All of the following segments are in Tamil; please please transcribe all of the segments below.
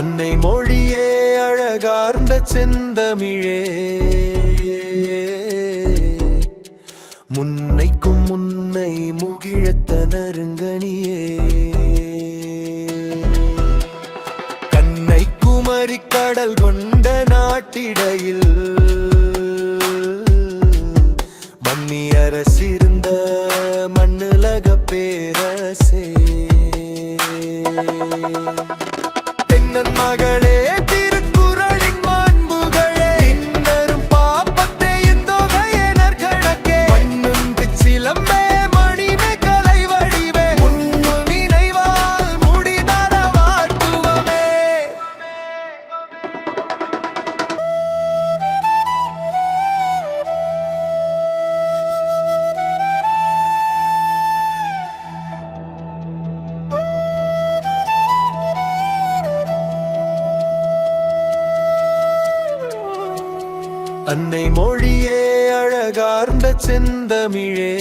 அன்னை மொழியே அழகார்ந்த செந்தமிழே. முன்னைக்கும் முன்னை முகிழத்த நறுங்கனியே கண்ணை குமரி கடல் கொண்ட நாட்டிடையில் மன்னி அரசிருந்த மண்ணுலக பேரசே அன்னை மொழியே அழகார்ந்த செந்தமிழே.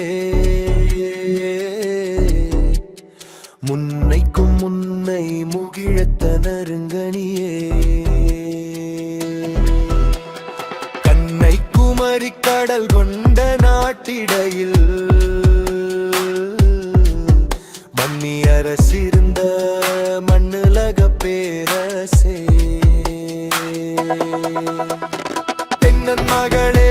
முன்னைக்கும் முன்னை முகிழத்த நருங்கனியே கண்ணை குமரி கடல் கொண்ட நாட்டிடையில் மன்னி அரசிருந்த மண்ணுலக பேரசே தென்னன் மகளே